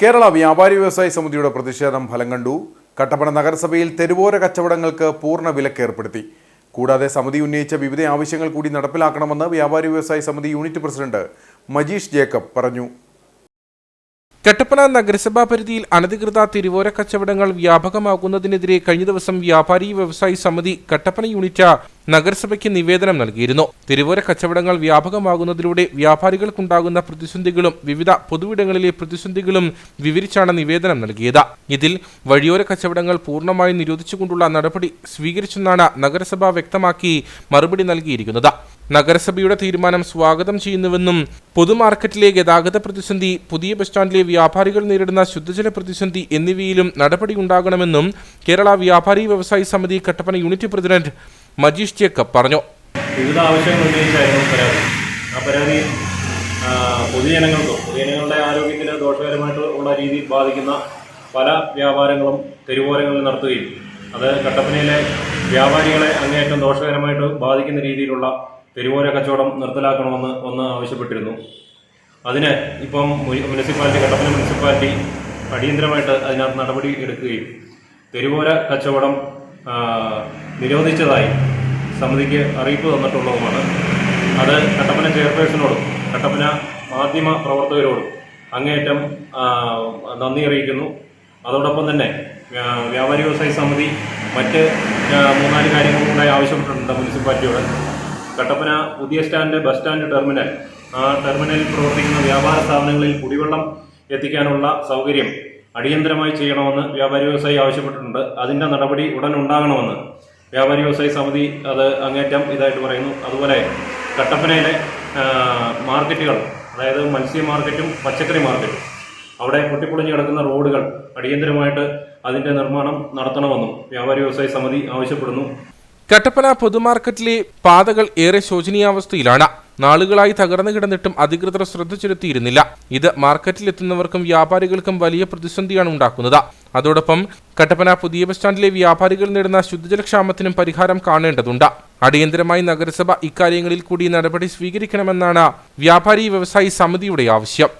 കേരള വ്യാപാരി വ്യവസായി സമിതിയുടെ പ്രതിഷേധം ഫലം കണ്ടു. കട്ടപ്പന നഗരസഭയിൽ തെരുവോര കച്ചവടങ്ങൾക്ക് പൂർണ വിലക്ക് ഏർപ്പെടുത്തി. കൂടാതെ സമിതി ഉന്നയിച്ച വിവിധ ആവശ്യങ്ങൾ കൂടി നടപ്പിലാക്കണമെന്ന് വ്യാപാരി വ്യവസായി സമിതി യൂണിറ്റ് പ്രസിഡന്റ് മജീഷ് ജേക്കബ് പറഞ്ഞു. കട്ടപ്പന നഗരസഭാ പരിധിയിൽ അനധികൃത തിരുവോര കച്ചവടങ്ങൾ വ്യാപകമാകുന്നതിനെതിരെ കഴിഞ്ഞ ദിവസം വ്യാപാരി വ്യവസായി സമിതി കട്ടപ്പന യൂണിറ്റ് നഗരസഭയ്ക്ക് നിവേദനം നൽകിയിരുന്നു. തിരുവോര കച്ചവടങ്ങൾ വ്യാപകമാകുന്നതിലൂടെ വ്യാപാരികൾക്കുണ്ടാകുന്ന പ്രതിസന്ധികളും വിവിധ പൊതുവിടങ്ങളിലെ പ്രതിസന്ധികളും വിവരിച്ചാണ് നിവേദനം നൽകിയത്. ഇതിൽ വഴിയോര കച്ചവടങ്ങൾ പൂർണമായി നിരോധിച്ചുകൊണ്ടുള്ള നടപടി സ്വീകരിച്ചെന്നാണ് നഗരസഭ വ്യക്തമാക്കി മറുപടി നൽകിയിരിക്കുന്നത്. നഗരസഭയുടെ തീരുമാനം സ്വാഗതം ചെയ്യുന്നുവെന്നും പൊതുമാർക്കറ്റിലെ ഗതാഗത പ്രതിസന്ധി പുതിയ ബസ് സ്റ്റാൻഡിലെ വ്യാപാരികൾ നേരിടുന്ന ശുദ്ധജല പ്രതിസന്ധി എന്നിവയിലും നടപടി ഉണ്ടാകണമെന്നും കേരള വ്യാപാരി വ്യവസായി സമിതി കട്ടപ്പന യൂണിറ്റ് പ്രസിഡന്റ് മജീഷ് ജേക്കബ് പറഞ്ഞു. വിവിധ ആവശ്യങ്ങൾ ഉന്നയിച്ചായിരുന്നു പരാതി. ആ പരാതി പൊതുജനങ്ങൾക്കും പൊതുജനങ്ങളുടെ ആരോഗ്യത്തിന് ദോഷകരമായിട്ട് ഉള്ള രീതിയിൽ ബാധിക്കുന്ന പല വ്യാപാരങ്ങളും തെരുവോരങ്ങളിൽ നടത്തുകയും അത് കട്ടപ്പനയിലെ വ്യാപാരികളെ അങ്ങേയറ്റം ദോഷകരമായിട്ട് ബാധിക്കുന്ന രീതിയിലുള്ള തെരുവോര കച്ചവടം നിർത്തലാക്കണമെന്ന് ഒന്ന് ആവശ്യപ്പെട്ടിരുന്നു. അതിന് ഇപ്പം മുനിസിപ്പാലിറ്റി കട്ടപ്പന മുനിസിപ്പാലിറ്റി അടിയന്തരമായിട്ട് അതിനകത്ത് നടപടി എടുക്കുകയും തെരുവോര കച്ചവടം നിരോധിച്ചതായി സമിതിക്ക് അറിയിപ്പ് തന്നിട്ടുള്ളതുമാണ്. അത് കട്ടപ്പന ചെയർപേഴ്സണോടും കട്ടപ്പന മാധ്യമ പ്രവർത്തകരോടും അങ്ങേയറ്റം നന്ദി അറിയിക്കുന്നു. അതോടൊപ്പം തന്നെ വ്യാപാരി വ്യവസായ സമിതി മറ്റ് മൂന്നാൽ കാര്യങ്ങളും കൂടെ ആവശ്യപ്പെട്ടിട്ടുണ്ട് മുനിസിപ്പാലിറ്റിയോട്. കട്ടപ്പന പുതിയ സ്റ്റാൻഡ് ബസ് സ്റ്റാൻഡ് ടെർമിനൽ. ആ ടെർമിനലിൽ പ്രവർത്തിക്കുന്ന വ്യാപാര സ്ഥാപനങ്ങളിൽ കുടിവെള്ളം എത്തിക്കാനുള്ള സൗകര്യം അടിയന്തരമായി ചെയ്യണമെന്ന് വ്യാപാരി വ്യവസായി ആവശ്യപ്പെട്ടിട്ടുണ്ട്. അതിന്റെ നടപടി ഉടൻ ഉണ്ടാകണമെന്ന് വ്യാപാരി വ്യവസായി സമിതി അത് അങ്ങേറ്റം ഇതായിട്ട് പറയുന്നു. അതുപോലെ കട്ടപ്പനയിലെ മാർക്കറ്റുകൾ അതായത് മത്സ്യ മാർക്കറ്റും പച്ചക്കറി മാർക്കറ്റും അവിടെ പൊട്ടിപ്പൊളിഞ്ഞ് കിടക്കുന്ന റോഡുകൾ അടിയന്തരമായിട്ട് അതിന്റെ നിർമ്മാണം നടത്തണമെന്നും വ്യാപാരി വ്യവസായി സമിതി ആവശ്യപ്പെടുന്നു. കട്ടപ്പന പൊതുമാർക്കറ്റിലെ പാതകൾ ഏറെ ശോചനീയാവസ്ഥയിലാണ്. നാളുകളായി തകർന്നു കിടന്നിട്ടും അധികൃതർ ശ്രദ്ധ ചെലുത്തിയിരുന്നില്ല. ഇത് മാർക്കറ്റിലെത്തുന്നവർക്കും വ്യാപാരികൾക്കും വലിയ പ്രതിസന്ധിയാണ് ഉണ്ടാക്കുന്നത്. അതോടൊപ്പം കട്ടപ്പന പുതിയ ബസ് സ്റ്റാൻഡിലെ വ്യാപാരികൾ നേടുന്ന ശുദ്ധജലക്ഷാമത്തിനും പരിഹാരം കാണേണ്ടതുണ്ട്. അടിയന്തരമായി നഗരസഭ ഇക്കാര്യങ്ങളിൽ കൂടി നടപടി സ്വീകരിക്കണമെന്നാണ് വ്യാപാരി വ്യവസായി സമിതിയുടെ ആവശ്യം.